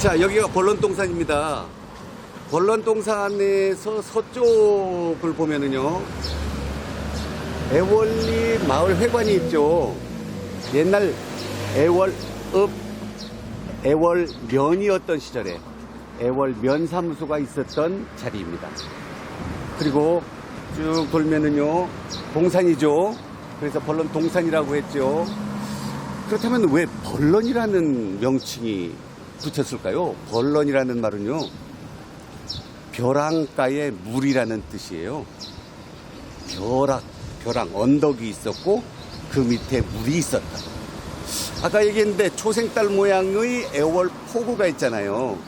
자, 여기가 벌런동산입니다. 벌런동산에서 서쪽을 보면은요, 애월리 마을 회관이 있죠. 옛날 애월읍, 애월면이었던 시절에 애월면 사무소가 있었던 자리입니다. 그리고 쭉 돌면은요, 동산이죠. 그래서 벌런 동산이라고 했죠. 그렇다면 왜 벌런이라는 명칭이 붙였을까요? 벌런이라는 말은요, 벼랑가의 물이라는 뜻이에요. 벼락, 벼랑, 언덕이 있었고, 그 밑에 물이 있었다. 아까 얘기했는데, 초생딸 모양의 애월 포구가 있잖아요.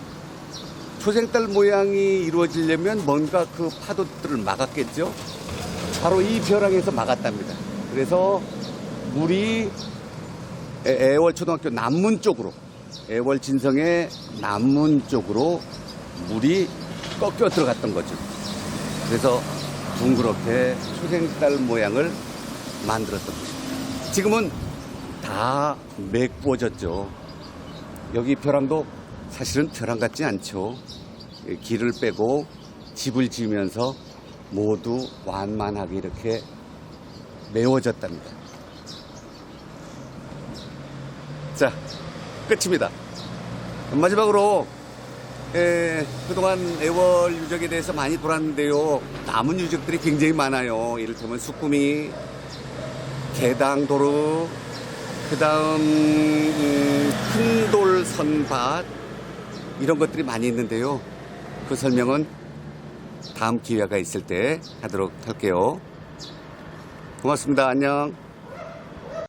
초생딸 모양이 이루어지려면 뭔가 그 파도들을 막았겠죠? 바로 이 벼랑에서 막았답니다. 그래서 물이 애- 애월 초등학교 남문 쪽으로 애월 진성의 남문 쪽으로 물이 꺾여 들어갔던 거죠. 그래서 둥그렇게 초생딸 모양을 만들었던 것입니다. 지금은 다 메꾸어졌죠. 여기 벼랑도 사실은 벼랑 같지 않죠. 길을 빼고 집을 지으면서 모두 완만하게 이렇게 메워졌답니다. 자, 끝입니다. 마지막으로 에, 그동안 애월 유적에 대해서 많이 돌았는데요. 남은 유적들이 굉장히 많아요. 이를테면 수꾸미, 개당도르, 그 다음 음, 큰돌 선밭 이런 것들이 많이 있는데요. 그 설명은 다음 기회가 있을 때 하도록 할게요. 고맙습니다. 안녕.